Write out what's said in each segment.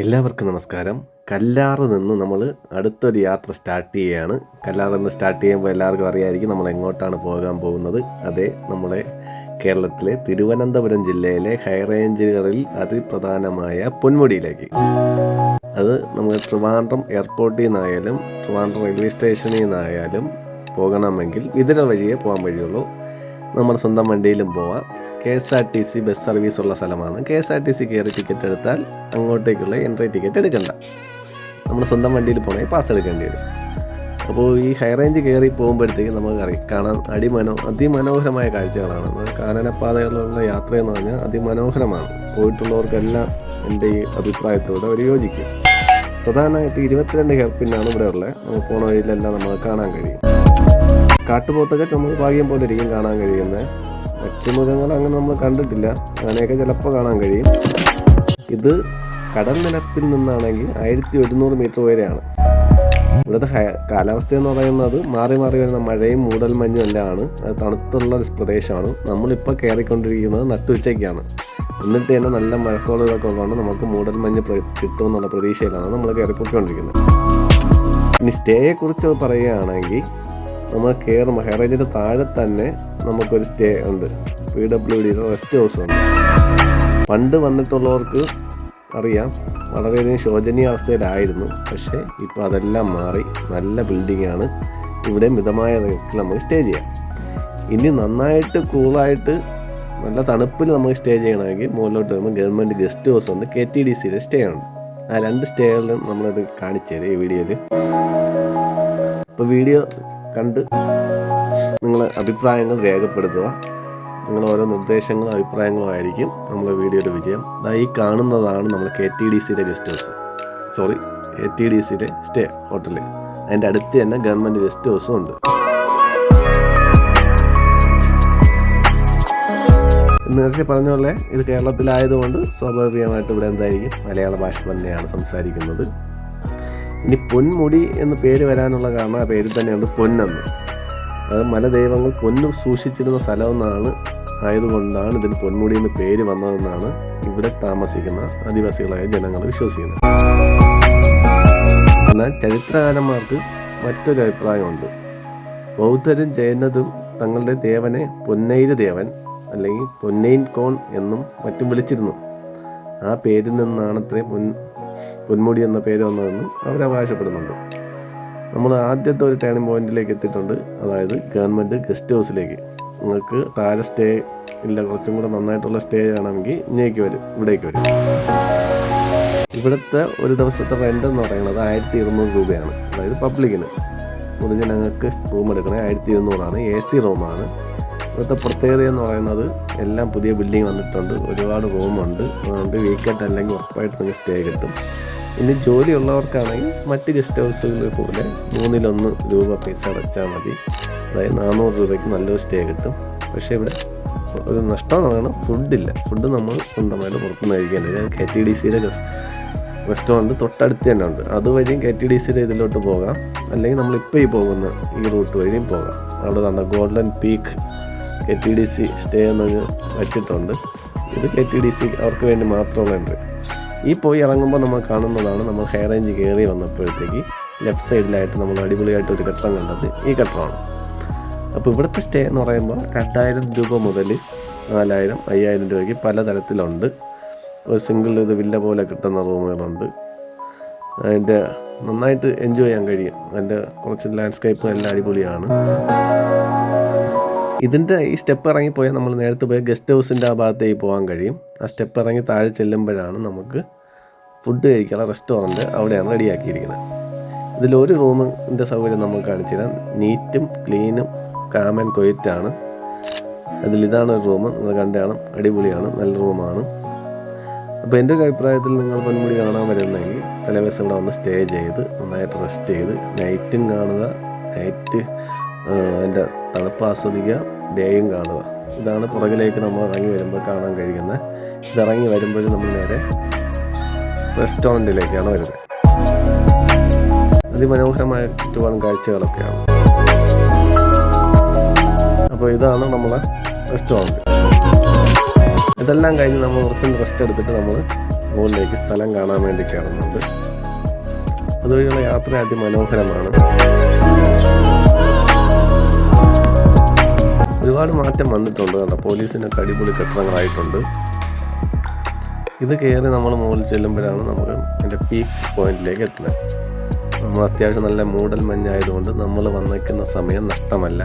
എല്ലാവർക്കും നമസ്കാരം. കല്ലാറ് നിന്ന് നമ്മൾ അടുത്തൊരു യാത്ര സ്റ്റാർട്ട് ചെയ്യുകയാണ് കല്ലാറ് നിന്ന് സ്റ്റാർട്ട് ചെയ്യുമ്പോൾ എല്ലാവർക്കും അറിയായിരിക്കും നമ്മൾ എങ്ങോട്ടാണ് പോകാൻ പോകുന്നത്. അതെ നമ്മളെ കേരളത്തിലെ തിരുവനന്തപുരം ജില്ലയിലെ ഹൈറേഞ്ചുകളിൽ അതിപ്രധാനമായ പൊന്മുടിയിലേക്ക്. അത് നമ്മൾ ട്രിവാൻഡ്രം എയർപോർട്ടിൽ നിന്നായാലും ട്രിവാൻഡ്രം റെയിൽവേ സ്റ്റേഷനിൽ നിന്നായാലും പോകണമെങ്കിൽ ഇതിര വഴിയേ പോകാൻ വഴിയുള്ളൂ. നമ്മൾ സ്വന്തം വണ്ടിയിലും പോവാം. K S R T C bus service ഉള്ള സ്ഥലമാണ്. K S R T C കയറി ടിക്കറ്റ് എടുത്താൽ അങ്ങോട്ടേക്കുള്ള എൻട്രി ടിക്കറ്റ് എടുക്കണ്ട. നമ്മൾ സ്വന്തം വണ്ടിയിൽ പോകണമെങ്കിൽ പാസ് എടുക്കേണ്ടി വരും. അപ്പോൾ ഈ ഹൈ റേഞ്ച് കയറി പോകുമ്പോഴത്തേക്ക് നമുക്കറിയാം കാണാൻ അടിമനോ അതിമനോഹരമായ കാഴ്ചകളാണ്. കാനനപ്പാതകളിലുള്ള കാനനപ്പാതകളിലുള്ള യാത്രയെന്ന് പറഞ്ഞാൽ അതിമനോഹരമാണ്. പോയിട്ടുള്ളവർക്കെല്ലാം എന്റെ ഈ അഭിപ്രായത്തോട് അവർ യോജിക്കും. പ്രധാനമായിട്ട് ഇരുപത്തിരണ്ട് ഹെയർപിന്നാണ് ഇവിടെ ഉള്ളത്. നമുക്ക് പോണ വഴിയിലെല്ലാം നമുക്ക് കാണാൻ കഴിയും. കാട്ടുപോത്തൊക്കെ നമുക്ക് ഭാഗ്യം പോലെ ഇരിക്കും കാണാൻ കഴിയുന്നത്. മറ്റു മൃഗങ്ങൾ അങ്ങനെ നമ്മൾ കണ്ടിട്ടില്ല. അങ്ങനെയൊക്കെ ചിലപ്പോൾ കാണാൻ കഴിയും. ഇത് കടൽ നിരപ്പിൽ നിന്നാണെങ്കിൽ ആയിരത്തി ഒരുന്നൂറ് മീറ്റർ വരെയാണ് ഇവിടുത്തെ കാലാവസ്ഥ എന്ന് പറയുന്നത് മാറി മാറി വരുന്ന മഴയും മൂടൽ മഞ്ഞും എല്ലാം ആണ്. അത് തണുത്തുള്ള ഒരു പ്രദേശമാണ്. നമ്മളിപ്പോൾ കയറിക്കൊണ്ടിരിക്കുന്നത് നട്ടുച്ചയ്ക്കാണ്. എന്നിട്ട് തന്നെ നല്ല മഴക്കോളം ഇതൊക്കെ ഉള്ളതുകൊണ്ട് നമുക്ക് മൂടൽ മഞ്ഞ് കിട്ടുമെന്നുള്ള പ്രതീക്ഷയിലാണ് നമ്മൾ കയറിപ്പോയിക്കൊണ്ടിരിക്കുന്നത് ഇനി സ്റ്റേയെക്കുറിച്ച് പറയുകയാണെങ്കിൽ നമ്മൾ കയറുമ്പോൾ ഹെറേജിന്റെ താഴെ തന്നെ നമുക്കൊരു സ്റ്റേ ഉണ്ട്. പി ഡബ്ല്യു ഡിയുടെ റെസ്റ്റ് ഹൗസ് ഉണ്ട്. പണ്ട് വന്നിട്ടുള്ളവർക്ക് അറിയാം വളരെയധികം ശോചനീയ അവസ്ഥയിലായിരുന്നു പക്ഷേ ഇപ്പോൾ അതെല്ലാം മാറി നല്ല ബിൽഡിംഗ് ആണ്. ഇവിടെ മിതമായ നിരക്കിൽ നമുക്ക് സ്റ്റേ ചെയ്യാം. ഇനി നന്നായിട്ട് കൂളായിട്ട് നല്ല തണുപ്പിൽ നമുക്ക് സ്റ്റേ ചെയ്യണമെങ്കിൽ മുകളിലോട്ട് വരുമ്പോൾ ഗവൺമെന്റ് ഗസ്റ്റ് ഹൗസ് ഉണ്ട് കെ ടി ഡി സിയിലെ സ്റ്റേ ഉണ്ട്. ആ രണ്ട് സ്റ്റേകളിലും നമ്മളത് കാണിച്ചു തരും ഈ വീഡിയോയിൽ അപ്പോൾ വീഡിയോ കണ്ട് നിങ്ങളെ അഭിപ്രായങ്ങൾ രേഖപ്പെടുത്തുക. നിങ്ങൾ ഓരോ നിർദ്ദേശങ്ങളും അഭിപ്രായങ്ങളും ആയിരിക്കും നമ്മുടെ വീഡിയോയുടെ വിജയം. ഈ കാണുന്നതാണ് നമ്മൾ കെ ടി ഡി സിയിലെ guest house sorry K T D സിയിലെ സ്റ്റേ ഹോട്ടൽ. അതിന്റെ അടുത്ത് തന്നെ ഗവൺമെന്റ് ഗസ്റ്റ് ഹൗസും ഉണ്ട്. നേരത്തെ പറഞ്ഞ പോലെ ഇത് കേരളത്തിലായതുകൊണ്ട് സ്വാഭാവികമായിട്ട് ഇവിടെ എന്തായിരിക്കും? മലയാള ഭാഷ തന്നെയാണ് സംസാരിക്കുന്നത്. ഇനി പൊന്മുടി എന്ന് പേര് വരാനുള്ള കാരണം ആ പേരിൽ തന്നെയാണ് പൊന്നെന്ന്. അത് മലദൈവങ്ങൾ പൊന്നു സൂക്ഷിച്ചിരുന്ന സ്ഥലമെന്നാണ് ആയതുകൊണ്ടാണ് ഇതിന് പൊന്മുടി എന്ന് പേര് വന്നതെന്നാണ് ഇവിടെ താമസിക്കുന്ന ആദിവാസികളായ ജനങ്ങൾ വിശ്വസിക്കുന്നത്. എന്നാൽ ചരിത്രകാരന്മാർക്ക് മറ്റൊരു അഭിപ്രായമുണ്ട്. ബൗദ്ധരും ജൈനതും തങ്ങളുടെ ദേവനെ പൊന്നൈര ദേവൻ അല്ലെങ്കിൽ പൊന്നൈൻ കോൺ എന്നും മറ്റും വിളിച്ചിരുന്നു. ആ പേരിൽ നിന്നാണത്രേ പൊൻ പൊന്മുടി എന്ന പേര് വന്നതെന്നും അവർ അവകാശപ്പെടുന്നുണ്ട്. നമ്മൾ ആദ്യത്തെ ഒരു ടേണിംഗ് പോയിന്റിലേക്ക് എത്തിയിട്ടുണ്ട്. അതായത് ഗവൺമെന്റ് ഗസ്റ്റ് ഹൗസിലേക്ക്. നിങ്ങൾക്ക് താഴെ സ്റ്റേ ഇല്ല കുറച്ചും കൂടെ നന്നായിട്ടുള്ള സ്റ്റേ ആണെങ്കിൽ ഇങ്ങേക്ക് വരും ഇവിടേക്ക് വരും. ഇവിടുത്തെ ഒരു ദിവസത്തെ റെന്റ് എന്ന് പറയുന്നത് ആയിരത്തി ഇരുന്നൂറ് രൂപയാണ്. അതായത് പബ്ലിക്കിന് പൊതുജനങ്ങൾക്ക് റൂം എടുക്കണേ ആയിരത്തി ഇരുന്നൂറാണ് എ സി റൂമാണ് ഇവിടുത്തെ പ്രത്യേകത എന്ന് പറയുന്നത് എല്ലാം പുതിയ ബിൽഡിംഗ് വന്നിട്ടുണ്ട്. ഒരുപാട് റൂമുണ്ട് അതുകൊണ്ട് വീക്കെൻഡ് അല്ലെങ്കിൽ ഉറപ്പായിട്ട് നിങ്ങൾക്ക് സ്റ്റേ കിട്ടും. ഇനി ജോലിയുള്ളവർക്കാണെങ്കിൽ മറ്റ് ഗസ്റ്റ് ഹൗസുകൾ പോലെ മൂന്നിലൊന്ന് രൂപ പൈസ അടച്ചാൽ മതി. അതായത് നാനൂറ് രൂപയ്ക്ക് നല്ലൊരു സ്റ്റേ കിട്ടും. പക്ഷേ ഇവിടെ ഒരു നഷ്ടം പറയുന്നത് ഫുഡില്ല ഫുഡ് നമ്മൾ സ്വന്തമായിട്ട് പുറത്തുനിന്ന് കഴിക്കേണ്ടത് കെ ടി ഡി സിയിലെ റെസ്റ്റോറന്റ് തൊട്ടടുത്ത് തന്നെ ഉണ്ട്. അതുവഴിയും കെ ടി ഡി സിയുടെ ഇതിലോട്ട് പോകാം. അല്ലെങ്കിൽ നമ്മളിപ്പോൾ ഈ പോകുന്ന ഈ റൂട്ട് വഴിയും പോകാം. അവിടെ തന്നെ golden peak K T D C stay എന്നൊരു വച്ചിട്ടുണ്ട്. ഇത് കെ ടി ഡി സി അവർക്ക് വേണ്ടി മാത്രമുള്ള എൻട്രി ഈ പോയി ഇറങ്ങുമ്പോൾ നമ്മൾ കാണുന്നതാണ് നമ്മൾ ഹെയർ റേഞ്ച് കയറി വന്നപ്പോഴത്തേക്ക് ലെഫ്റ്റ് സൈഡിലായിട്ട് നമ്മൾ അടിപൊളിയായിട്ട് ഒരു ഘട്ടം കണ്ടത് ഈ ഘട്ടമാണ് അപ്പോൾ ഇവിടുത്തെ സ്റ്റേ എന്ന് പറയുമ്പോൾ രണ്ടായിരം രൂപ മുതൽ നാലായിരം അയ്യായിരം രൂപയ്ക്ക് പലതരത്തിലുണ്ട്. ഒരു സിംഗിൾ ഇത് വില്ല പോലെ കിട്ടുന്ന റൂമുകളുണ്ട്. അതിന്റെ നന്നായിട്ട് എൻജോയ് ചെയ്യാൻ കഴിയും. അതിന്റെ കുറച്ച് ലാൻഡ്സ്കേപ്പ് എല്ലാം അടിപൊളിയാണ്. ഇതിന്റെ ഈ സ്റ്റെപ്പ് ഇറങ്ങിപ്പോയാൽ നമ്മൾ നേരത്തെ പോയ ഗസ്റ്റ് ഹൗസിന്റെ ആ ഭാഗത്തേക്ക് പോകാൻ കഴിയും. ആ സ്റ്റെപ്പ് ഇറങ്ങി താഴെ ചെല്ലുമ്പോഴാണ് നമുക്ക് ഫുഡ് കഴിക്കാനുള്ള റെസ്റ്റോറന്റ് അവിടെയാണ് റെഡിയാക്കിയിരിക്കുന്നത്. ഇതിലൊരു റൂമിന്റെ സൗകര്യം നമ്മൾ കാണിച്ചു തരാം നീറ്റും ക്ലീനും കാമൻ കൊയറ്റാണ് അതിൽ ഇതാണ് ഒരു റൂം. നിങ്ങൾ കണ്ടാണ് അടിപൊളിയാണ്. നല്ല റൂമാണ്. അപ്പോൾ എന്റെ ഒരു അഭിപ്രായത്തിൽ നിങ്ങൾ പൊന്മുടി കാണാൻ വരുന്നെങ്കിൽ തലേദിവസം ഇവിടെ വന്ന് സ്റ്റേ ചെയ്ത് നന്നായിട്ട് റെസ്റ്റ് ചെയ്ത് നൈറ്റും കാണുക. നൈറ്റ് അതിന്റെ തണുപ്പ് ആസ്വദിക്കുക ഡേയും കാണുക. ഇതാണ് പുറകിലേക്ക് നമ്മൾ ഇറങ്ങി വരുമ്പോൾ കാണാൻ കഴിയുന്നത്. ഇതിറങ്ങി വരുമ്പോഴും നമ്മൾ നേരെ റെസ്റ്റോറന്റിലേക്കാണ് വരുന്നത്. അതിമനോഹരമായ ചുറ്റുപാടും കാഴ്ചകളൊക്കെയാണ്. അപ്പോൾ ഇതാണ് നമ്മളെ റെസ്റ്റോറന്റ്. ഇതെല്ലാം കഴിഞ്ഞ് നമ്മൾ കുറച്ച് റെസ്റ്റ് എടുത്തിട്ട് നമ്മൾ മുകളിലേക്ക് സ്ഥലം കാണാൻ വേണ്ടി കയറുന്നുണ്ട്. അതുവഴിയുള്ള യാത്ര അതിമനോഹരമാണ്. ഒരുപാട് മാറ്റം വന്നിട്ടുണ്ട് കേട്ടോ. പോലീസിനൊക്കെ അടിപൊളി കെട്ടിടങ്ങളായിട്ടുണ്ട്. ഇത് കയറി നമ്മൾ മുകളിൽ ചെല്ലുമ്പോഴാണ് നമുക്ക് എന്റെ പീക്ക് പോയിന്റിലേക്ക് എത്തുന്നത്. നമ്മൾ അത്യാവശ്യം നല്ല മൂടൽ മഞ്ഞായതുകൊണ്ട് നമ്മൾ വന്നിരിക്കുന്ന സമയം നഷ്ടമല്ല.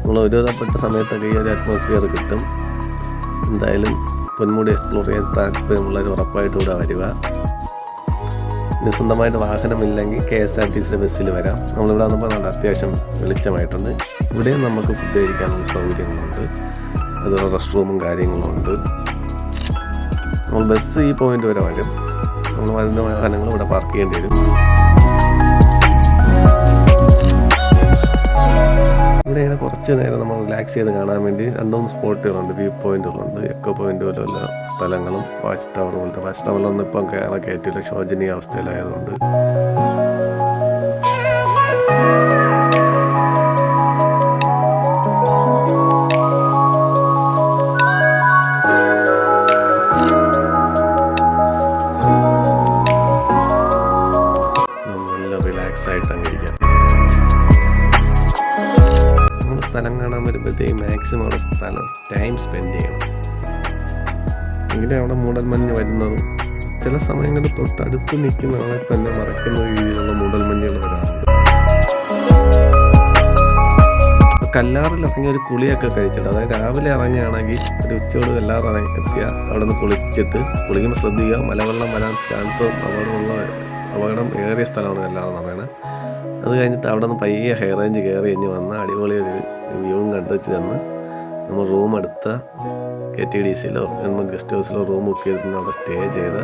നമ്മൾ ഒരുവിധപ്പെട്ട സമയത്തൊക്കെ ഈ ഒരു അറ്റ്മോസ്ഫിയർ കിട്ടും. എന്തായാലും പൊന്മുടി എക്സ്പ്ലോർ ചെയ്യാൻ താല്പര്യമുള്ളവർ ഉറപ്പായിട്ടും ഇവിടെ വരിക. ഇനി സ്വന്തമായിട്ട് വാഹനമില്ലെങ്കിൽ കെ എസ് ആർ ടി സിയുടെ ബസ്സിൽ വരാം. നമ്മളിവിടെ വന്നപ്പോൾ നല്ല അത്യാവശ്യം വെളിച്ചമായിട്ടുണ്ട്. ഇവിടെയും നമുക്ക് ഫുഡ് കഴിക്കാനുള്ള സൗകര്യങ്ങളുണ്ട്. അതുപോലെ റെസ്റ്റ് റൂമും കാര്യങ്ങളും ഉണ്ട്. നമ്മൾ ബസ് ഈ പോയിന്റ് വരെ വരും. നമ്മൾ വരുന്ന വാഹനങ്ങൾ ഇവിടെ പാർക്ക് ചെയ്യേണ്ടി വരും. ഇവിടെ ഇങ്ങനെ കുറച്ച് നേരം നമ്മൾ റിലാക്സ് ചെയ്ത് കാണാൻ വേണ്ടി രണ്ടുമൂന്ന് സ്പോട്ടുകളുണ്ട് വ്യൂ പോയിന്റുകളുണ്ട് എക്കോ പോയിന്റ് പോലുള്ള സ്ഥലങ്ങളും വാച്ച് ടവർ പോലത്തെ വാച്ച് ടവറിലൊന്നും ഇപ്പം കയറാൻ കയറ്റില്ല ശോചനീയ അവസ്ഥയിലായതുകൊണ്ട്. സ്ഥലം കാണാൻ വരുമ്പോഴത്തേക്ക് മാക്സിമം അവിടെ സ്ഥലം ടൈം സ്പെൻഡ് ചെയ്യണം. എങ്കിലും അവിടെ മൂടൽമഞ്ഞ് വരുന്നതും. ചില സമയങ്ങളിൽ തൊട്ടടുത്ത് നിൽക്കുന്ന ആളെ തന്നെ മറക്കുന്ന രീതിയിലുള്ള മൂടൽമഞ്ഞുകൾ വരാറുണ്ട്. അപ്പോൾ കല്ലാറിൽ ഇറങ്ങി ഒരു കുളിയൊക്കെ കഴിച്ചിട്ട് അതായത് രാവിലെ ഇറങ്ങുകയാണെങ്കിൽ ഒരു ഉച്ചയോട് കല്ലാറ് ഇറങ്ങി എത്തിയ അവിടെ നിന്ന് കുളിച്ചിട്ട് കുളിക്കുമ്പോൾ ശ്രദ്ധിക്കുക. മലവെള്ളം വരാൻ ചാൻസും അപകടമുള്ള അപകടം ഏറിയ സ്ഥലമാണ് കല്ലാറെന്ന് പറയുന്നത്. അത് കഴിഞ്ഞിട്ട് അവിടെ നിന്ന് പയ്യെ ഹൈ റേഞ്ച് കയറി കഴിഞ്ഞ് വന്ന അടിപൊളി ഒരു വ്യൂവും കണ്ടു ചെന്ന് നമ്മൾ റൂം എടുത്ത കെ ടി ഡി സിയിലോ നമ്മൾ ഗസ്റ്റ് ഹൗസിലോ റൂം ബുക്ക് ചെയ്തിട്ട് അവിടെ സ്റ്റേ ചെയ്ത്.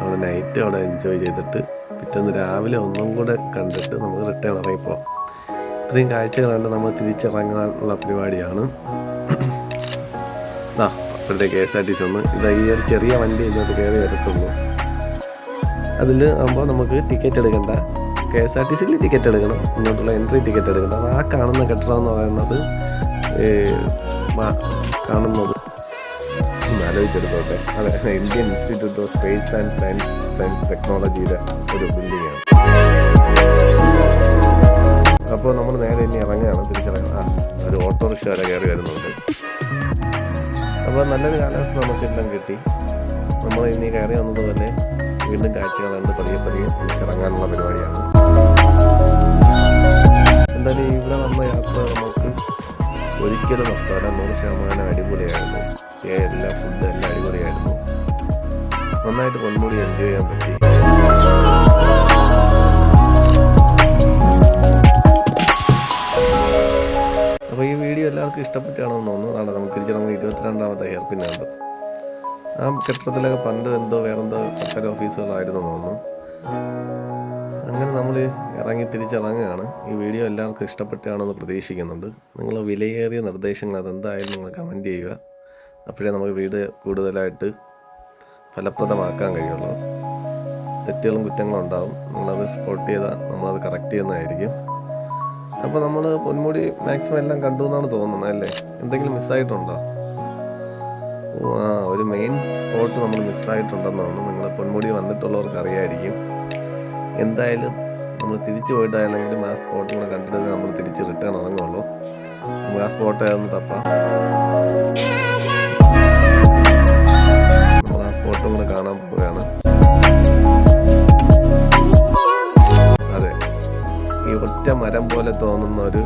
അവിടെ നൈറ്റ് അവിടെ എൻജോയ് ചെയ്തിട്ട് പിറ്റേന്ന് രാവിലെ ഒന്നും കൂടെ കണ്ടിട്ട് നമുക്ക് റിട്ടേൺ ഇറങ്ങിപ്പോവാം ഇത്രയും കാഴ്ചകളുണ്ട് നമ്മൾ തിരിച്ചിറങ്ങാനുള്ള പരിപാടിയാണ്. ആ അപ്പോഴത്തെ K S R T C ഒന്ന്. ഇത് ഈ ഒരു ചെറിയ വണ്ടി ഇങ്ങോട്ട് കയറി വരത്തുള്ളൂ. അതിൽ ആകുമ്പോൾ നമുക്ക് ടിക്കറ്റ് എടുക്കണ്ട. കെ എസ് ആർ ടി സിയിൽ ടിക്കറ്റ് എടുക്കണം. ഇങ്ങോട്ടുള്ള എൻട്രി ടിക്കറ്റ് എടുക്കണം. അപ്പോൾ ആ കാണുന്ന കെട്ടിടം എന്ന് പറയുന്നത് കാണുന്നത്. ആലോചിച്ചെടുത്തോട്ടെ. അതെ Indian institute of space and science and ടെക്നോളജിയുടെ ഒരു ആണ്. അപ്പോൾ നമ്മൾ നേരെ ഇനി ഇറങ്ങുകയാണ്. തിരിച്ചിറങ്ങുക. ഒരു ഓട്ടോറിക്ഷ വരെ കയറി വരുന്നുണ്ട്. അപ്പോൾ നല്ലൊരു കാലാവസ്ഥ നമുക്കെല്ലാം കിട്ടി. നമ്മൾ ഇനി കയറി വന്നതുപോലെ വീണ്ടും കാഴ്ചകൾ കണ്ട് പതിയെ പതിയെ തിരിച്ചിറങ്ങാനുള്ള പരിപാടിയാണ്. എന്തായാലും ഇവിടെ വന്ന യാത്ര നമുക്ക് ഒരിക്കലും നഷ്ടമല്ല നൂറ് ശതമാനം അടിപൊളിയായിരുന്നു. എല്ലാം ഫുഡ് എല്ലാം അടിപൊളിയായിരുന്നു. നന്നായിട്ട് പൊന്മുടി എൻജോയ് ചെയ്യാൻ പറ്റി. അപ്പോൾ ഈ വീഡിയോ എല്ലാവർക്കും ഇഷ്ടപ്പെട്ടാണെന്ന് തോന്നുന്നു. അതാണ് നമുക്ക് തിരിച്ചിറങ്ങുമ്പോൾ ഇരുപത്തിരണ്ടാമത്തെ ഹെയർ പിന്നുണ്ട് ആ കെട്ടിടത്തിലൊക്കെ പണ്ട് എന്തോ വേറെന്തോ സർക്കാർ ഓഫീസുകളായിരുന്നു തോന്നുന്നു. അങ്ങനെ നമ്മൾ ഇറങ്ങി തിരിച്ചിറങ്ങുകയാണ്. ഈ വീഡിയോ എല്ലാവർക്കും ഇഷ്ടപ്പെട്ടാണെന്ന് പ്രതീക്ഷിക്കുന്നുണ്ട്. നിങ്ങൾ വിലയേറിയ നിർദ്ദേശങ്ങൾ അതെന്തായാലും നിങ്ങൾ കമന്റ് ചെയ്യുക. അപ്പോഴേ നമുക്ക് വീട് കൂടുതലായിട്ട് ഫലപ്രദമാക്കാൻ കഴിയുള്ളൂ. തെറ്റുകളും കുറ്റങ്ങളും ഉണ്ടാവും. നിങ്ങളത് സ്പോട്ട് ചെയ്താൽ നമ്മളത് കറക്റ്റ് ചെയ്യുന്നതായിരിക്കും. അപ്പോൾ നമ്മൾ പൊന്മുടി മാക്സിമം എല്ലാം കണ്ടു എന്നാണ് തോന്നുന്നത് അല്ലേ? എന്തെങ്കിലും മിസ്സായിട്ടുണ്ടോ ഒരു മെയിൻ സ്പോട്ട് നമ്മൾ മിസ്സായിട്ടുണ്ടെന്നാണ് നിങ്ങൾ പൊന്മുടി വന്നിട്ടുള്ളവർക്ക് അറിയായിരിക്കും എന്തായാലും നമ്മൾ തിരിച്ചു പോയിട്ടാണെങ്കിലും ആ സ്പോട്ട് കൂടെ കണ്ടിട്ട് നമ്മൾ തിരിച്ച് റിട്ടേൺ ഇറങ്ങുള്ളൂ. നമുക്ക് ആ സ്പോട്ട് ഒന്ന് തപ്പാം. നമ്മൾ ആ സ്പോട്ടും കൂടെ കാണാൻ പോവുകയാണ്. അതെ ഈ ഒറ്റ മരം പോലെ തോന്നുന്ന ഒരു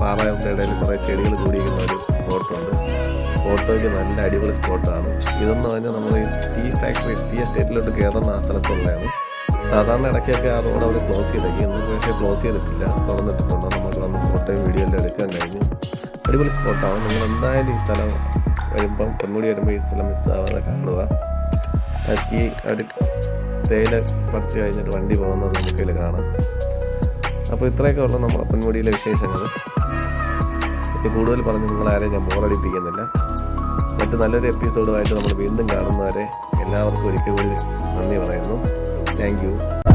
പാറയുടെ ഇടയിൽ കുറേ ചെടികൾ കൂടിയിരിക്കുന്ന ഒരു സ്പോട്ടുണ്ട് ഫോട്ടോയ്ക്ക് നല്ല അടിപൊളി സ്പോട്ടാണ്. ഇതെന്ന് പറഞ്ഞാൽ നമ്മൾ ഈ ടീ ഫാക്ടറി ടീ എസ്റ്റേറ്റിലോട്ട് കയറുന്ന ആ സ്ഥലത്തുള്ളതാണ്. സാധാരണ ഇടയ്ക്കൊക്കെ ആ റോഡ് അവർ ക്ലോസ് ചെയ്തേക്കും. പക്ഷേ ക്ലോസ് ചെയ്തിട്ടില്ല. തുറന്നിട്ടിട്ടുണ്ട്. നമുക്ക് വന്ന് ഫോട്ടോയും വീഡിയോ എല്ലാം എടുക്കാൻ കഴിഞ്ഞു. അടിപൊളി സ്പോട്ടാണ്. നിങ്ങൾ എന്തായാലും ഈ സ്ഥലം വരുമ്പം പൊന്മുടി വരുമ്പോൾ ഈ സ്ഥലം മിസ്സാവാതെ കാണുക. ബാക്കി ടീ ഒരു തേയില പറിച്ച് കഴിഞ്ഞിട്ട് വണ്ടി പോകുന്നത് നമുക്കിതിൽ കാണാം. അപ്പോൾ ഇത്രയൊക്കെ ഉള്ളൂ നമ്മുടെ പൊന്മുടിയിലെ വിശേഷങ്ങൾ. കൂടുതൽ പറഞ്ഞ് നിങ്ങളാരെയും ഞാൻ ബോറടിപ്പിക്കുന്നില്ല. മറ്റ് നല്ലൊരു എപ്പിസോഡുമായിട്ട് നമ്മൾ വീണ്ടും കാണുന്നവരെ എല്ലാവർക്കും ഒരിക്കൽ കൂടി നന്ദി പറയുന്നു. താങ്ക്